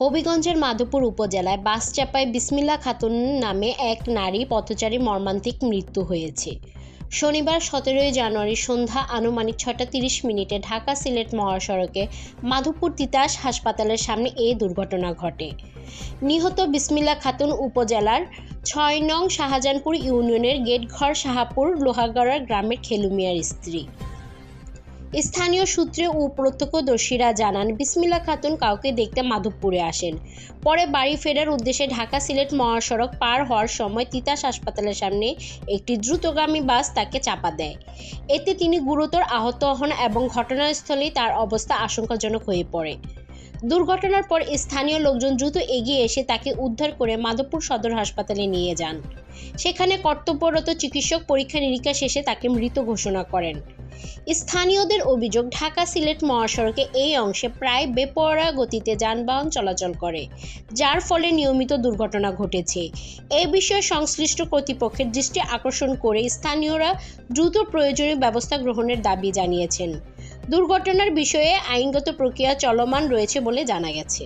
হবিগঞ্জের মাধবপুর উপজেলায় বাস চাপায় বিসমিল্লা খাতুন নামে এক নারী পথচারী মর্মান্তিক মৃত্যু হয়েছে। শনিবার সতেরোই জানুয়ারি সন্ধ্যা আনুমানিক ছটা তিরিশ মিনিটে ঢাকা সিলেট মহাসড়কে মাধবপুর তিতাস হাসপাতালের সামনে এই দুর্ঘটনা ঘটে। নিহত বিসমিল্লা খাতুন উপজেলার ছয় নং শাহজাহানপুর ইউনিয়নের গেটঘর শাহাপুর লোহাগড়ার গ্রামের খেলুমিয়ার স্ত্রী। স্থানীয় সূত্রে ও প্রত্যক্ষদর্শীরা জানান বিসমিল্লা খাতুন কাউকে দেখতে মাধবপুরে আসেন। পরে বাড়ি ফেরার উদ্দেশ্যে ঢাকা সিলেট মহাসড়ক পার হওয়ার সময় তিতাস হাসপাতালের সামনে একটি দ্রুতগামী বাস তাকে চাপা দেয়। এতে তিনি গুরুতর আহত হন এবং ঘটনাস্থলেই তার অবস্থা আশঙ্কাজনক হয়ে পড়ে। দুর্ঘটনার পর স্থানীয় লোকজন দ্রুত এগিয়ে এসে তাকে উদ্ধার করে মাধবপুর সদর হাসপাতালে নিয়ে যান। সেখানে কর্তব্যরত চিকিৎসক পরীক্ষা নিরীক্ষা শেষে তাকে মৃত ঘোষণা করেন। স্থানীয়দের অভিযোগ, ঢাকা সিলেট মহাসড়কে এই অংশে প্রায় বেপরোয়া গতিতে যানবাহন চলাচল করে, যার ফলে নিয়মিত দুর্ঘটনা ঘটেছে। এ বিষয়ে সংশ্লিষ্ট কর্তৃপক্ষের দৃষ্টি আকর্ষণ করে স্থানীয়রা দ্রুত প্রয়োজনীয় ব্যবস্থা গ্রহণের দাবি জানিয়েছেন। দুর্ঘটনার বিষয়ে আইনগত প্রক্রিয়া চলমান রয়েছে বলে জানা গেছে।